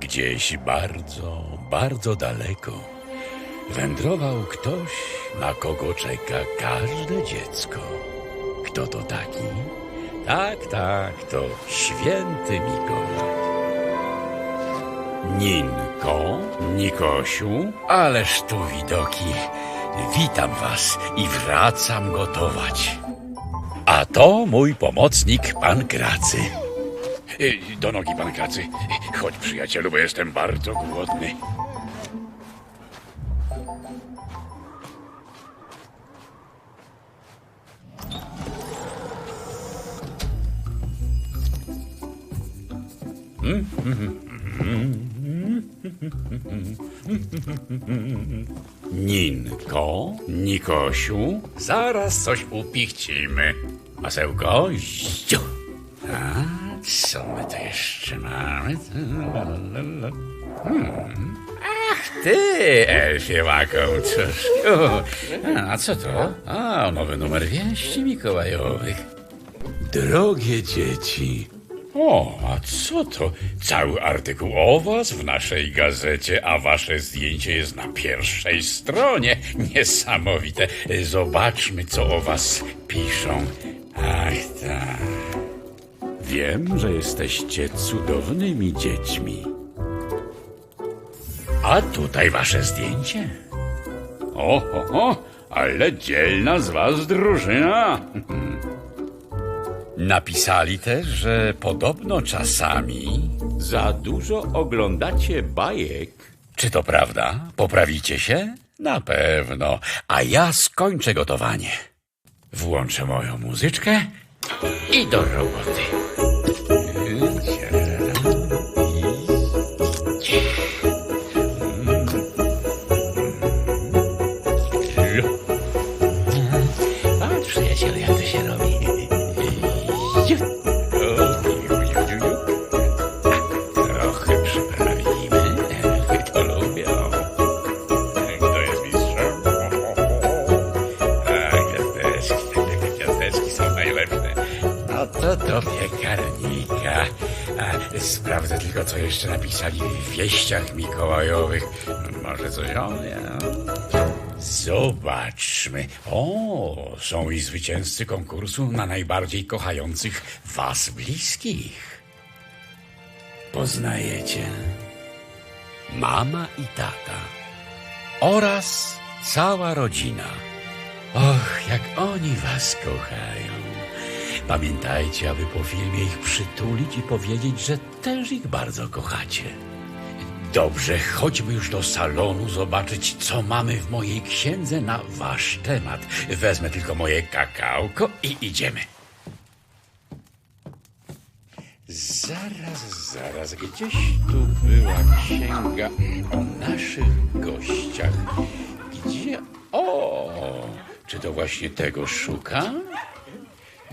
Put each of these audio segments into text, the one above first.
Gdzieś bardzo, bardzo daleko wędrował ktoś, na kogo czeka każde dziecko. Kto to taki? Tak, tak, to święty Mikołaj. Ninko, Nikosiu, ależ tu widoki. Witam was i wracam gotować. A to mój pomocnik, pan Kracy. Y, Do nogi, pan Kracy. Chodź, przyjacielu, bo jestem bardzo głodny. Ninko, Nikosiu, zaraz coś upichcimy. Masełko, ździu. A co my tu jeszcze mamy? Hmm. Ach, ty, Elfie łakomczuszku. A co to? A, nowy numer wieści mikołajowych. Drogie dzieci. O, a co to? Cały artykuł o was w naszej gazecie, a wasze zdjęcie jest na pierwszej stronie. Niesamowite. Zobaczmy, co o was piszą. Ach, tak. Wiem, że jesteście cudownymi dziećmi. A tutaj wasze zdjęcie. O, o, o, ale dzielna z was drużyna. Napisali też, że podobno czasami za dużo oglądacie bajek. Czy to prawda? Poprawicie się? Na pewno. A ja skończę gotowanie. Włączę moją muzyczkę i do roboty. Do piekarnika. A, sprawdzę tylko, co jeszcze napisali w wieściach mikołajowych. Może coś o mnie. Zobaczmy. O, są i zwycięzcy konkursu na najbardziej kochających was bliskich. Poznajecie mama i tata oraz cała rodzina. Och, jak oni was kochają. Pamiętajcie, aby po filmie ich przytulić i powiedzieć, że też ich bardzo kochacie. Dobrze, chodźmy już do salonu zobaczyć, co mamy w mojej księdze na wasz temat. Wezmę tylko moje kakałko i idziemy. Zaraz, zaraz, gdzieś tu była księga o naszych gościach. Gdzie? O, czy to właśnie tego szuka?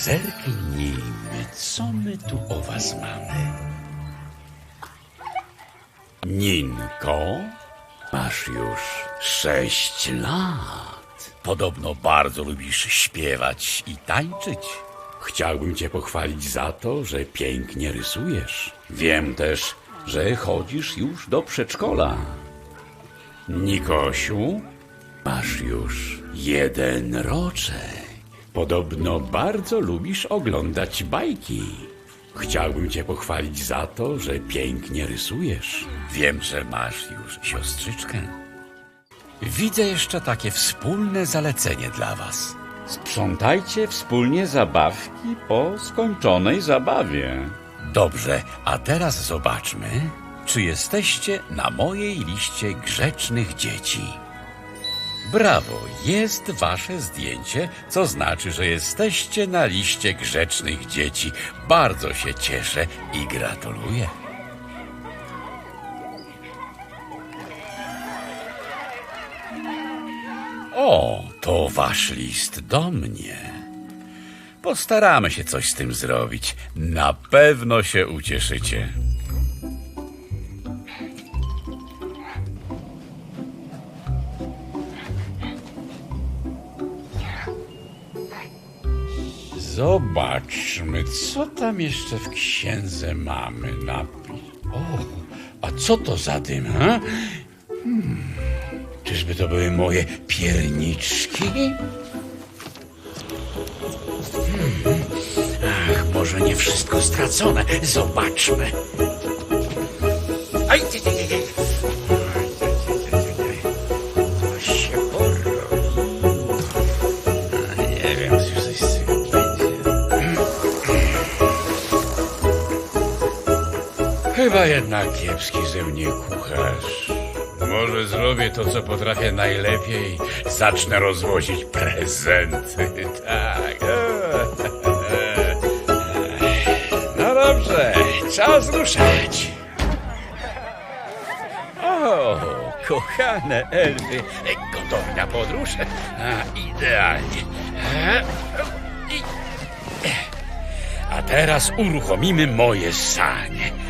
Zerknijmy, co my tu o was mamy. Ninko, masz już sześć lat. Podobno bardzo lubisz śpiewać i tańczyć. Chciałbym cię pochwalić za to, że pięknie rysujesz. Wiem też, że chodzisz już do przedszkola. Nikosiu, masz już jeden roczek. Podobno bardzo lubisz oglądać bajki. Chciałbym cię pochwalić za to, że pięknie rysujesz. Wiem, że masz już siostrzyczkę. Widzę jeszcze takie wspólne zalecenie dla was. Sprzątajcie wspólnie zabawki po skończonej zabawie. Dobrze, a teraz zobaczmy, czy jesteście na mojej liście grzecznych dzieci. Brawo, jest wasze zdjęcie, co znaczy, że jesteście na liście grzecznych dzieci. Bardzo się cieszę i gratuluję. O, to wasz list do mnie. Postaramy się coś z tym zrobić. Na pewno się ucieszycie. Zobaczmy, co tam jeszcze w księdze mamy. Napis. O, a co to za dym, ha? Hmm, czyżby to były moje pierniczki? Hmm, ach, może nie wszystko stracone. Zobaczmy. Aj, ty, ty, Chyba jednak kiepski ze mnie kucharz. Może zrobię to, co potrafię najlepiej. Zacznę rozwozić prezenty. Tak. No dobrze, czas ruszać. O, kochane elfy, gotowi na podróż? A, idealnie. A teraz uruchomimy moje sanie.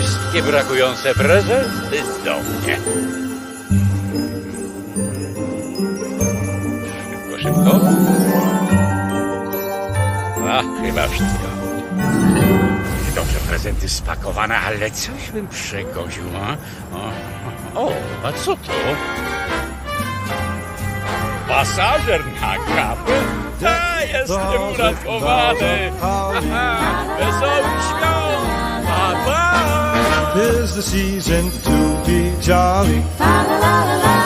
Wszystkie brakujące prezenty do mnie. Szybko, szybko. A, chyba wszystko. Dobrze, prezenty spakowane, ale coś bym przegoził, a? O, o, a co to? Pasażer na kapę? Ta, jestem uratowany! Haha, Wesołych świąt! above. is the season to be jolly. La la la la.